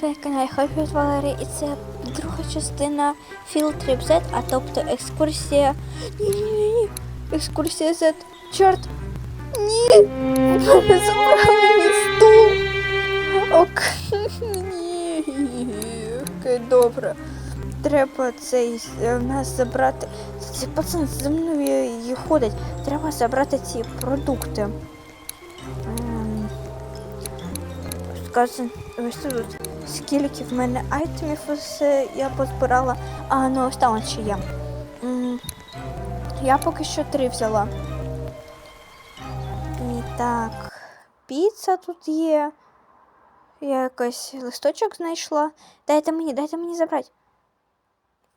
свій канал Хопіт Валерій і це друга частина Field Trip Z, а тобто екскурсія. Ні-ні-ні, екскурсія Z. Чорт! Ні! Забрали мій стул! Ок. Окей, добре. Треба цей е, в нас забрати. Ці пацан за мною ходить. Треба забрати ці продукти. Ем, Сказано, ось тут скільки в мене айтемів ось, я позбирала. А, ну ось ще є. Я поки що три взяла. І так, піца тут є. Я якийсь листочок знайшла. Дайте мені, дайте мені забрати.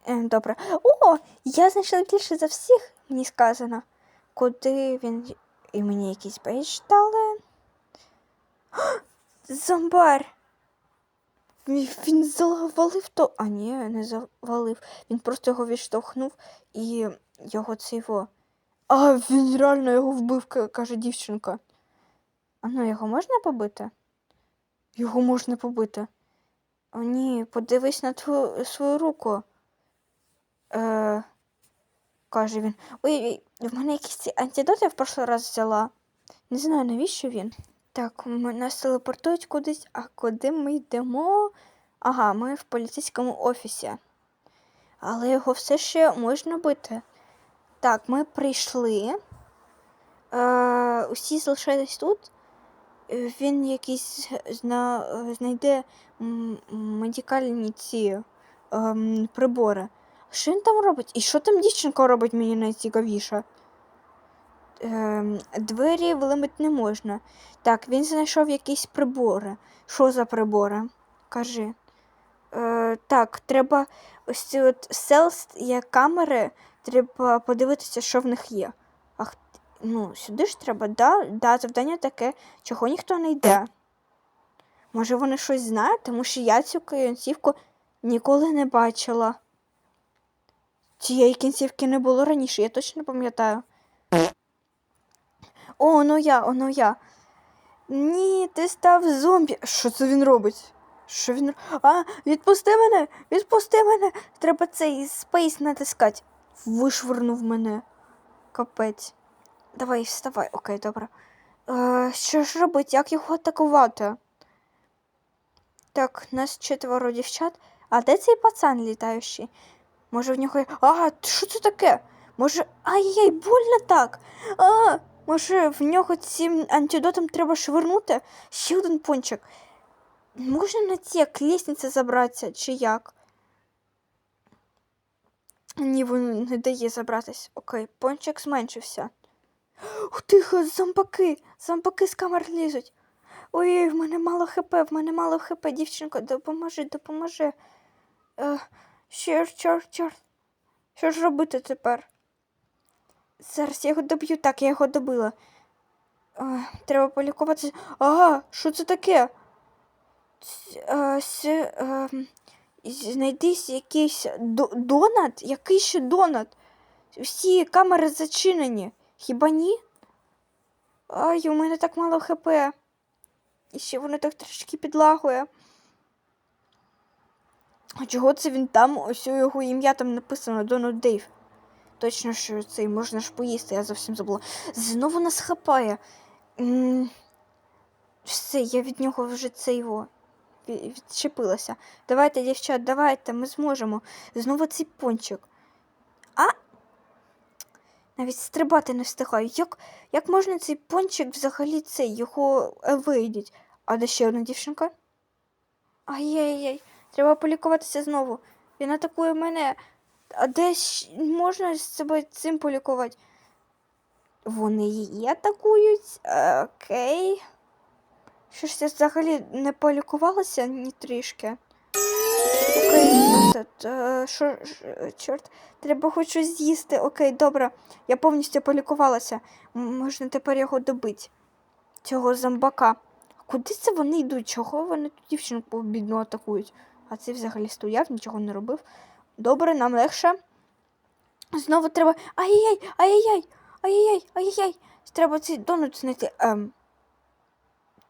Е, добре. О, я знайшла більше за всіх, мені сказано. Куди він. І мені якийсь бейдж дали. Зомбар. Він завалив то. А ні, не завалив. Він просто його відштовхнув і його цейво. А, він реально його вбив, каже дівчинка. А ну його можна побити? Його можна побити. О, ні, подивись на твою свою руку. Е, каже він. Ой, ой, в мене якісь ці антидоти я в прошлий раз взяла. Не знаю, навіщо він. Так, нас телепортують кудись, а куди ми йдемо? Ага, ми в поліцейському офісі. Але його все ще можна бити. Так, ми прийшли. Е, усі залишайтесь тут. Е, Він якийсь зна, е, знайде медикальні ці ем, прибори. Що він там робить? І що там дівчинка робить мені найцікавіше? Ем, двері вилимити не можна. Так, він знайшов якісь прибори. Що за прибори? Кажи. Е, так, треба ось ці от селс є камери, треба подивитися, що в них є. Ах, ну, сюди ж треба, да? Да, завдання таке, чого ніхто не йде. Може, вони щось знають, тому що я цю кінцівку ніколи не бачила. Цієї кінцівки не було раніше, я точно пам'ятаю. О, оно я, оно я. Ні, ти став зомбі. Що це він робить? Що він. А, відпусти мене! Відпусти мене! Треба цей спейс натискати. Вишвирнув мене. Капець. Давай, вставай, окей, добре. Е, що ж робить? Як його атакувати? Так, нас четверо дівчат. А де цей пацан літаючий? Може в нього. А, що це таке? Може. Ай-яй, больно так. А, може в нього цим антидотом треба швирнути? Ще один пончик. Можна на ці як лісниці забратися, чи як? Ні, він не дає забратись. Окей, пончик зменшився. Ух тихо, зомбаки! Зомбаки з камер лізуть. Ой, в мене мало хп, в мене мало хп, дівчинко, допоможи, допоможи. Е, чорт, чорт, чорт. Що ж робити тепер? Зараз я його доб'ю, так, я його добила. Е, треба полікуватися. Ага, що це таке? Ц- е, с, е, знайдись якийсь донат? Який ще донат? Всі камери зачинені. Хіба ні? Ай, у мене так мало хп. І ще воно так трішки підлагує. А чого це він там? Ось у його ім'я там написано Дональд Дейв. Точно, що цей можна ж поїсти, я зовсім забула. Знову нас хапає. Все, я від нього вже це його відчепилася. Давайте, дівчат, давайте, ми зможемо. Знову цей пончик. А? Навіть стрибати не встигаю. Як, як можна цей пончик взагалі цей його вийдіть? А де ще одна дівчинка? Ай-яй-яй, треба полікуватися знову. Він атакує мене. А де щ- можна себе цим полікувати? Вони її атакують. Окей. Що ж я взагалі не полікувалася ні трішки. Окей, е, що, чорт, треба хоч щось з'їсти. Окей, добре. Я повністю полікувалася. Можна тепер його добити. Цього зомбака. Куди це вони йдуть? Чого вони тут дівчинку бідну атакують? А цей взагалі стояв, нічого не робив. Добре, нам легше. Знову треба. Ай-яй-яй! Ай-яй-яй! Ай-яй-яй! Ай-яй-яй! Треба цей донут знайти. Ем.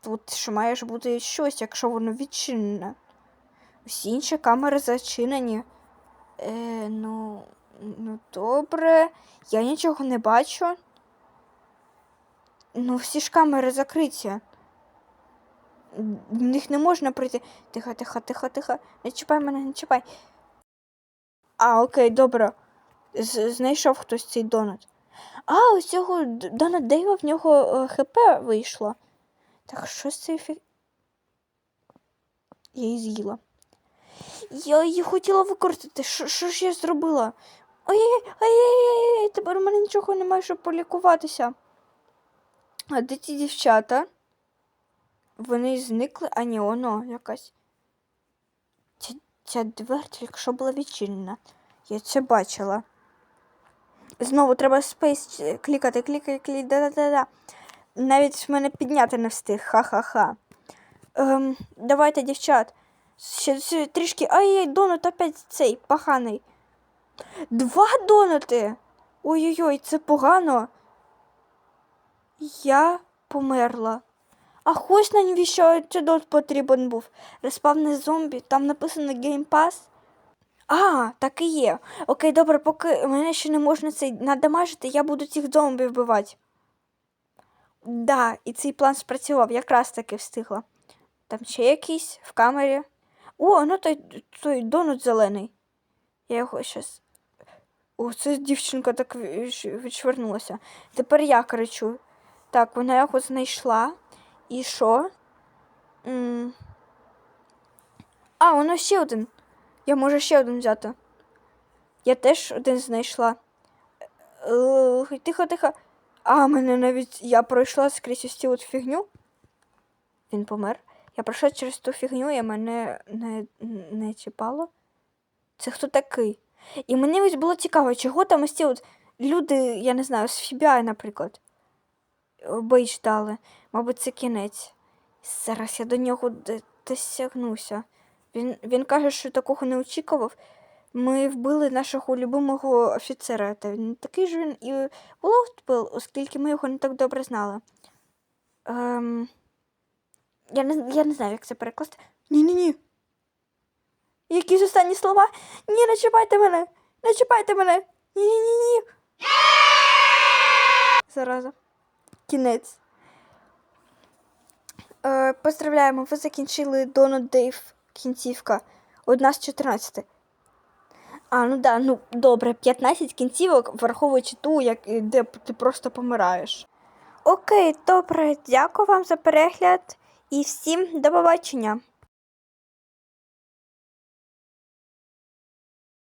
Тут ж має ж бути щось, якщо воно відчинене. Усі інші камери зачинені. Е, ну, ну, добре. Я нічого не бачу. Ну, всі ж камери закриті. В них не можна прийти. Тихо, тихо, тихо, тихо. Не чіпай мене, не чіпай. А, окей, добре. Знайшов хтось цей донат. А, ось цього Донат Дейва в нього е, ХП вийшло. Так що з цією фі... Я її з'їла. Я її хотіла використати. Що ж я зробила? Ой-ой-ой, тепер у мене нічого немає, щоб полікуватися. А де ті дівчата? Вони зникли, а ні, воно якась. Ця, двері тільки що була відчинена. Я це бачила. Знову треба спейс клікати, клікати, клікати, да-да-да-да. Навіть мене підняти не встиг, ха-ха-ха. Ем, давайте, дівчат. Ще трішки. Ай-яй, донат опять цей поганий. Два донати. Ой-ой-ой, це погано. Я померла. А ось навіщо цей дот потрібен був. Респавне зомбі, там написано Game Pass. А, так і є. Окей, добре, поки мене ще не можна цей надамажити, я буду цих зомбі вбивати. Да, і цей план спрацював, якраз таки встигла. Там ще якийсь в камері. О, ну той, той донут зелений. Я його щас. О, це дівчинка так відш- відшвернулася. Тепер я кричу. Так, вона його знайшла. І що? М. А, воно ще один. Я можу ще один взяти. Я теж один знайшла. Е, Тихо, тихо. А, мене навіть. Я пройшла скрізь ось цю фігню. Він помер. Я пройшла через ту фігню, і мене не, не чіпало. Це хто такий? І мені ось було цікаво, чого там ось ці от люди, я не знаю, з FBI, наприклад, бейдж дали. Мабуть, це кінець. Зараз я до нього досягнуся. Він, він каже, що такого не очікував. Ми вбили нашого любимого офіцера. Та він такий ж він і був, оскільки ми його не так добре знали. Ем... Я, не, я не знаю, як це перекласти. Ні-ні-ні. Якісь останні слова? Ні, не чіпайте мене! Не чіпайте мене! Ні-ні-ні. Зараза. Кінець. Е, поздравляємо, ви закінчили Donut Дейв кінцівка. Одна з 14. А, ну да, ну добре, 15 кінцівок, враховуючи ту, як, де ти просто помираєш. Окей, добре, дякую вам за перегляд і всім до побачення.